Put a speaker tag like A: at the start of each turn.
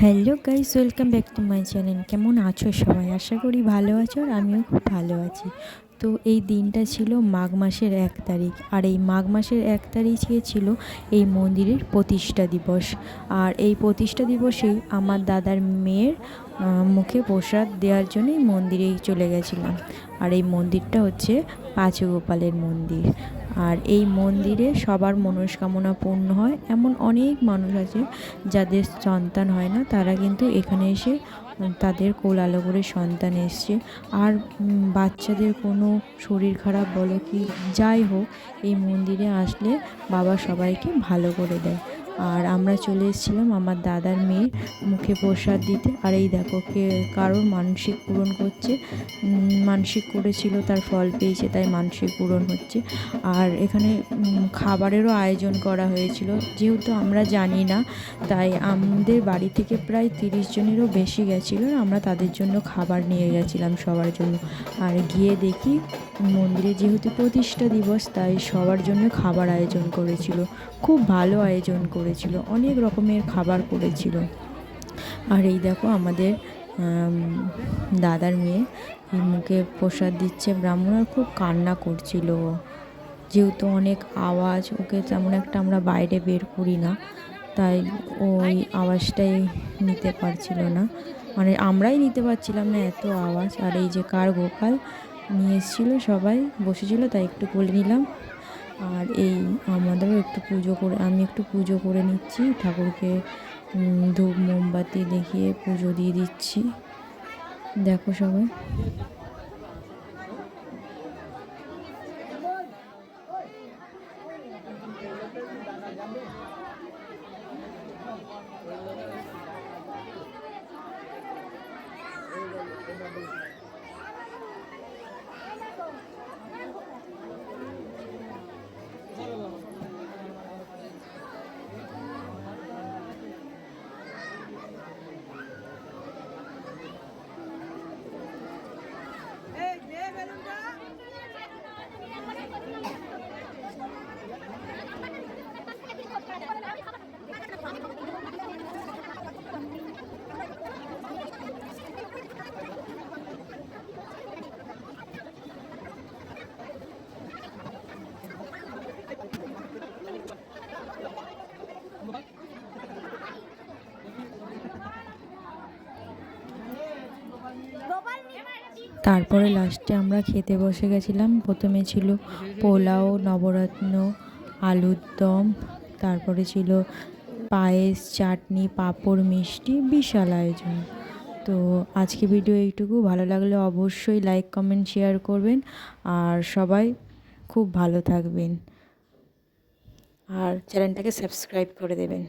A: Hello guys welcome back to my channel কেমন আছো সবাই? আশা করি ভালো আছো আর আমিও খুব ভালো আছি। তো এই দিনটা ছিল মাঘ মাসের এক তারিখ। আর এই মাঘ মাসের এক তারিখে ছিল এই মন্দিরের প্রতিষ্ঠা দিবস। আর এই প্রতিষ্ঠা দিবসেই আমার দাদার মেয়ের মুখে প্রসাদ দেওয়ার জন্যই মন্দিরেই চলে গেছিলাম। আর এই মন্দিরটা হচ্ছে পাঁচগোপালের মন্দির। আর এই মন্দিরে সবার মনস্কামনা পূর্ণ হয়। এমন অনেক মানুষ আছে যাদের সন্তান হয় না, তারা কিন্তু এখানে এসে তাদের কোল আলো করে সন্তান এসছে। আর বাচ্চাদের কোনো শরীর খারাপ বলো কি, যাই হোক, এই মন্দিরে আসলে বাবা সবাইকে ভালো করে দেয়। আর আমরা চলে এসেছিলাম আমার দাদার মেয়ের মুখে প্রসাদ দিতে। আর এই দেখো কে, কারোর মানসিক পূরণ করছে। মানসিক করেছিল, তার ফল পেয়েছে, তাই মানসিক পূরণ হচ্ছে। আর এখানে খাবারেরও আয়োজন করা হয়েছিল। যেহেতু আমরা জানি না, তাই আমাদের বাড়ি থেকে প্রায় তিরিশ জনেরও বেশি গেছিল আমরা তাদের জন্য খাবার নিয়ে গেছিলাম সবার জন্য। আর গিয়ে দেখি, মন্দিরে যেহেতু প্রতিষ্ঠা দিবস, তাই সবার জন্য খাবার আয়োজন করেছিল। খুব ভালো আয়োজন করেছিল, অনেক রকমের খাবার করেছিল। আর এই দেখো আমাদের দাদার মেয়ে মুখে প্রসাদ দিচ্ছে। ব্রাহ্মণ আর খুব কান্না করছিল। যেহেতু অনেক আওয়াজ, ওকে তেমন একটা আমরা বাইরে বের করি না, তাই ওই আওয়াজটাই নিতে পারছিল না। মানে আমরাই নিতে পারছিলাম না এত আওয়াজ। আর এই যে কার গোপাল, নিয়ে এসেছিল সবাই, বসেছিল, তাই একটু বলে নিলাম। আর এই, আমাদেরও একটু পুজো করে, আমি একটু পুজো করে নিচ্ছি। ঠাকুরকে ধূপ, মোমবাতি দেখিয়ে পুজো দিয়ে দিচ্ছি। দেখো সবাই। তারপরে লাস্টে আমরা খেতে বসে গেছিলাম। প্রথমে ছিল পোলাও, নবরত্ন, আলুর দম, তারপরে ছিল পায়েস, চাটনি, পাঁপড়, মিষ্টি, বিশাল আয়োজন। তো আজকে ভিডিও এইটুকু। ভালো লাগলে অবশ্যই লাইক কমেন্ট শেয়ার করবেন। আর সবাই খুব ভালো থাকবেন। আর চ্যানেলটাকে সাবস্ক্রাইব করে দেবেন।